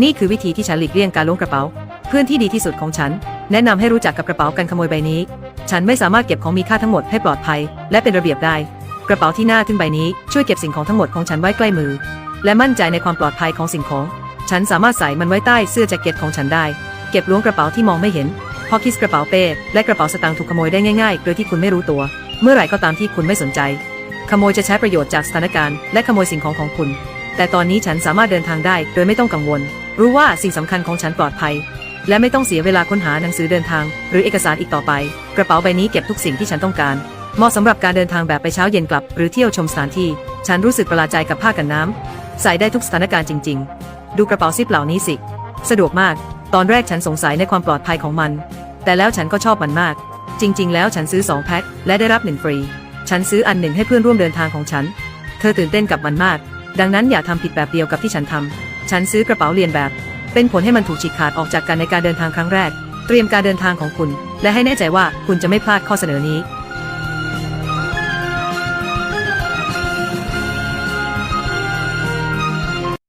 นี่คือวิธีที่ฉันหลีกเลี่ยงการล้วงกระเป๋า เพื่อนที่ดีที่สุดของฉัน แนะนำให้รู้จักกับกระเป๋ากันขโมยใบนี้ ฉันไม่สามารถเก็บของมีค่าทั้งหมดให้ปลอดภัย และเป็นระเบียบได้ กระเป๋าที่หน้าทึ่งใบนี้ช่วยเก็บสิ่งของทั้งหมดของฉันไว้ใกล้มือ และมั่นใจในความปลอดภัยของสิ่งของ ฉันสามารถใส่มันไว้ใต้เสื้อแจ็คเก็ตของฉันได้ เก็บล้วงกระเป๋าที่มองไม่เห็นพอคิสกระเป๋าเป้และกระเป๋าสตางค์ถูกขโมยได้ง่ายๆ โดยที่คุณไม่รู้ตัว เมื่อไหร่ก็ตามที่คุณไม่สนใจ ขโมยจะใช้ประโยชน์จากสถานการณ์และขโมยสิ่งของของคุณ แต่ตอนนี้ฉันสามารถเดินทางได้โดยไม่ต้องกังวล รู้ว่าสิ่งสำคัญของฉันปลอดภัย และไม่ต้องเสียเวลาค้นหาหนังสือเดินทาง หรือเอกสารอีกต่อไป กระเป๋าใบนี้เก็บทุกสิ่งที่ฉันต้องการ เหมาะสำหรับการเดินทางแบบไปเช้าเย็นกลับ หรือเที่ยวชมสถานที่ ฉันรู้สึกประหลาดใจกับผ้ากันน้ำใส่ได้ทุกสถานการณ์จริง ๆ ดูกระเป๋าซิปเหล่านี้สิ สะดวกมาก ตอนแรกฉันสงสัยในความปลอดภัยของมัน แต่แล้วฉันก็ชอบมันมาก จริง ๆ แล้วฉันซื้อ2แพ็คและได้รับหนึ่งฟรี ฉันซื้ออันหนึ่งให้เพื่อนร่วมเดินทางของฉัน เธอตื่นเต้นกับมันมาก ดังนั้นอย่าทำผิดแบบเดียวกับที่ฉันทำ ฉันซื้อกระเป๋าเรียนแบบ เป็นผลให้มันถูกฉีกขาดออกจากกันในการเดินทางครั้งแรก เตรียมการเดินทางของคุณ และให้แน่ใจว่าคุณจะไม่พลาดข้อเสนอนี้